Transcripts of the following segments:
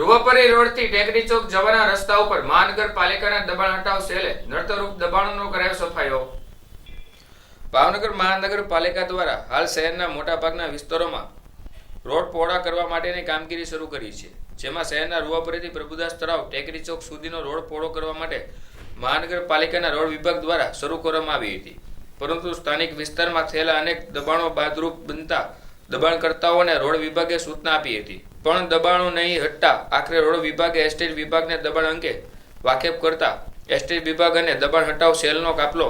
રૂવાપરી રોડથી ટેકરી ચોક જવાના રસ્તા ઉપર મહાનગરપાલિકાના દબાણ હટાવ સેલે નડતરૂપ દબાણોનો કરાયો સફાયો ભાવનગર મહાનગરપાલિકા દ્વારા હાલ શહેરના મોટાભાગના વિસ્તારોમાં રોડ પહોળા કરવા માટેની કામગીરી શરૂ કરી છે, જેમાં શહેરના રૂવાપરીથી પ્રભુદાસ તળાવ ટેકરી ચોક સુધીનો રોડ પહોળો કરવા માટે મહાનગરપાલિકાના રોડ વિભાગ દ્વારા શરૂ કરવામાં આવી હતી. પરંતુ સ્થાનિક વિસ્તારમાં થયેલા અનેક દબાણો બાદરૂપ બનતા દબાણકર્તાઓને રોડ વિભાગે સૂચના આપી હતી. પણ દબાણો નહીં હટતા આખરે રોડ વિભાગે એસ્ટેટ વિભાગને દબાણ અંગે વાકેફ કરતા એસ્ટેટ વિભાગ અને દબાણ હટાવ સેલનો કાફલો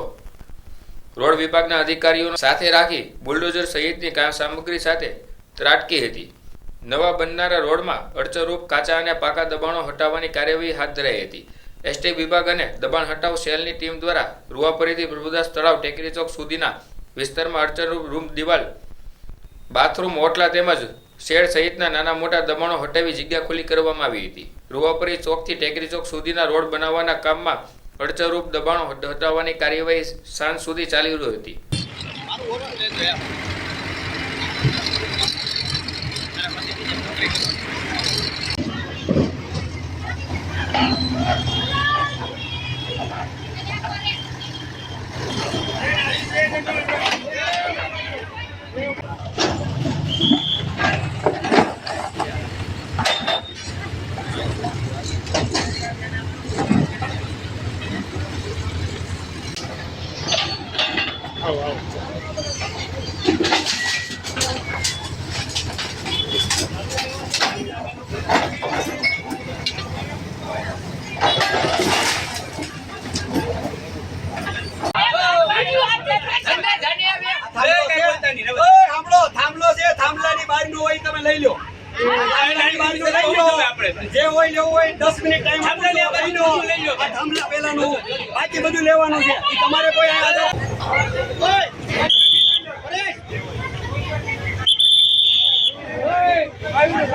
રોડ વિભાગના અધિકારીઓ સાથે રાખી બુલડોઝર સહિતની સામગ્રી સાથે ત્રાટકી હતી. નવા બનનારા રોડમાં અડચરૂપ કાચા અને પાકા દબાણો હટાવવાની કાર્યવાહી હાથ ધરાઈ હતી. એસટી વિભાગ અને દબાણ હટાવ સેલની ટીમ દ્વારા રૂવાપરીથી પ્રભુદાસ તળાવ ટેકરી ચોક સુધીના વિસ્તારમાં અડચણરૂપ રૂમ દિવાલ બાથરૂમ ઓટલા તેમજ શેડ સહિતના નાના મોટા દબાણો હટાવી જગ્યા ખુલ્લી કરવામાં આવી હતી. રૂવાપરી ચોકથી ટેકરી ચોક સુધીના રોડ બનાવવાના કામમાં અડચરૂપ દબાણો હટાવવાની કાર્યવાહી સાંજ સુધી ચાલી રહી હતી. Au, au. જે હોય લેવું હોય દસ મિનિટ ટાઈમ થાંભલા પહેલાનું. બાકી બધું લેવાનું છે તમારે કોઈ! આવ્યું!